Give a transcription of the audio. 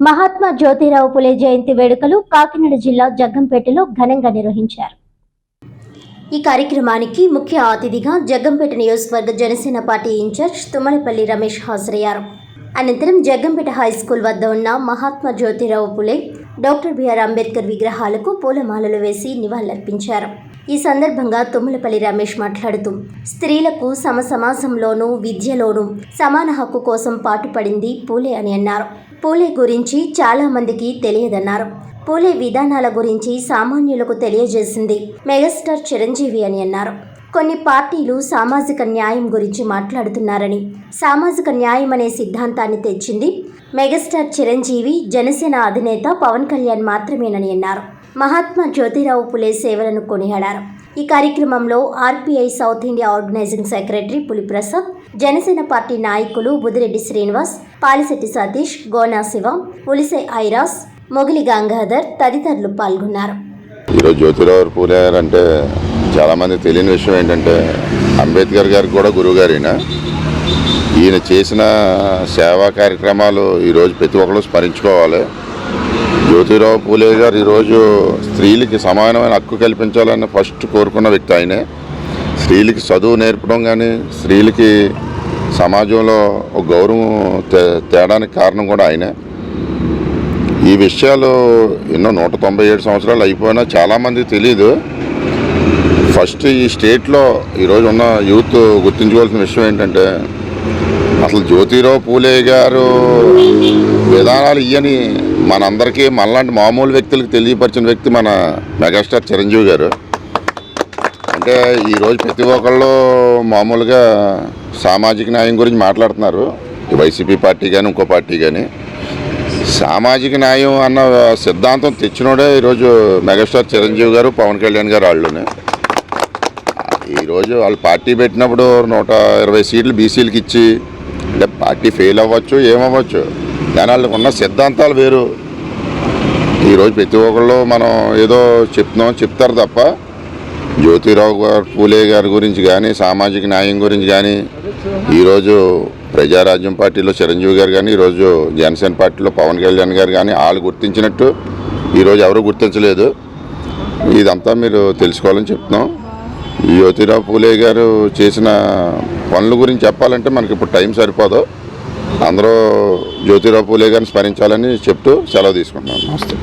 మహాత్మా జ్యోతిరావు పులే జయంతి వేడుకలు కాకినాడ జిల్లా జగ్గంపేటలో ఘనంగా నిర్వహించారు. ఈ కార్యక్రమానికి ముఖ్య అతిథిగా జగ్గంపేట నియోజకవర్గ జనసేన పార్టీ ఇన్ఛార్జ్ తుమ్మలపల్లి రమేష్ హాజరయ్యారు. అనంతరం జగ్గంపేట హై స్కూల్ వద్ద ఉన్న మహాత్మా జ్యోతిరావు పులే డాక్టర్ బిఆర్ అంబేద్కర్ విగ్రహాలకు పూలమాలలు వేసి నివాళులర్పించారు. ఈ సందర్భంగా తుమ్మలపల్లి రమేష్ మాట్లాడుతూ స్త్రీలకు సమ సమాజంలోనూ విద్యలోనూ సమాన హక్కు కోసం పాటుపడింది పూలే అని అన్నారు. పూలే గురించి చాలామందికి తెలియదన్నారు. పూలే విధానాల గురించి సామాన్యులకు తెలియజేసింది మెగాస్టార్ చిరంజీవి అని అన్నారు. కొన్ని పార్టీలు సామాజిక న్యాయం గురించి మాట్లాడుతున్నారని. సామాజిక న్యాయం అనే సిద్ధాంతాన్ని తెచ్చింది మెగాస్టార్ చిరంజీవి జనసేన అధినేత పవన్ కళ్యాణ్ మాత్రమేనని అన్నారు. మహాత్మా జ్యోతిరావు పులే సేవలను కొనియాడారు. ఈ కార్యక్రమంలో RPI south India organising secretary Puliprasad Janasena party నాయకులు బుదిరెడ్డి శ్రీనివాస్ పాలిశెట్టి సతీష్ గోనా శివ ఉలిసే ఐరాస్ మొగిలి గంగాధర్ తదితరులు పాల్గొన్నారు. ఈరోజు జ్యోతిరావు పూలే అంటే చాలామంది తెలియని విషయం ఏంటంటే అంబేద్కర్ గారికి కూడా గురువు ఈయన చేసిన సేవా కార్యక్రమాలు ఈరోజు ప్రతి ఒక్కరు స్మరించుకోవాలి. జ్యోతిరావు పూలే గారు ఈరోజు స్త్రీలకి సమానమైన హక్కు కల్పించాలని ఫస్ట్ కోరుకున్న వ్యక్తి ఆయనే. స్త్రీలకి చదువు నేర్పడం కానీ స్త్రీలకి సమాజంలో ఒక గౌరవం తే తేడానికి కారణం కూడా ఆయనే. ఈ విషయాలు ఎన్నో నూట తొంభై ఏడు సంవత్సరాలు అయిపోయినా చాలామంది తెలియదు ఫస్ట్ ఈ స్టేట్లో ఈరోజు ఉన్న యూత్ గుర్తుంచుకోవాల్సిన విషయం ఏంటంటే అసలు జ్యోతిరావు పూలే గారు విధానాలు ఇయ్యని మనందరికీ మనలాంటి మామూలు వ్యక్తులకు తెలియపరిచిన వ్యక్తి మన మెగాస్టార్ చిరంజీవి గారు. అంటే ఈరోజు ప్రతి ఒక్కళ్ళు మామూలుగా సామాజిక న్యాయం గురించి మాట్లాడుతున్నారు. వైసీపీ పార్టీ కానీ ఇంకో పార్టీ కానీ సామాజిక న్యాయం అన్న సిద్ధాంతం తెచ్చినోడే ఈరోజు మెగాస్టార్ చిరంజీవి గారు పవన్ కళ్యాణ్ గారు వాళ్ళునే ఈరోజు వాళ్ళు పార్టీ పెట్టినప్పుడు నూట ఇరవై సీట్లు బీసీలకి ఇచ్చి అంటే పార్టీ ఫెయిల్ అవ్వచ్చు ఏమవ్వచ్చు. కానీ వాళ్ళకు ఉన్న సిద్ధాంతాలు వేరు. ఈరోజు ప్రతి ఒక్కళ్ళు మనం ఏదో చెప్తున్నాం చెప్తారు తప్ప జ్యోతిరావు గారు పూలే గారి గురించి కానీ సామాజిక న్యాయం గురించి కానీ ఈరోజు ప్రజారాజ్యం పార్టీలో చిరంజీవి గారు కానీ ఈరోజు జనసేన పార్టీలో పవన్ కళ్యాణ్ గారు కానీ వాళ్ళు గుర్తించినట్టు ఈరోజు ఎవరు గుర్తించలేదు. ఇదంతా మీరు తెలుసుకోవాలని చెప్తున్నాం. ఈ జ్యోతిరావు పూలే గారు చేసిన పనుల గురించి చెప్పాలంటే మనకి ఇప్పుడు టైం సరిపోదు. అందరూ జ్యోతిరావు పూలే గారిని స్మరించాలని చెప్తూ సెలవు తీసుకుంటున్నాను నమస్తే.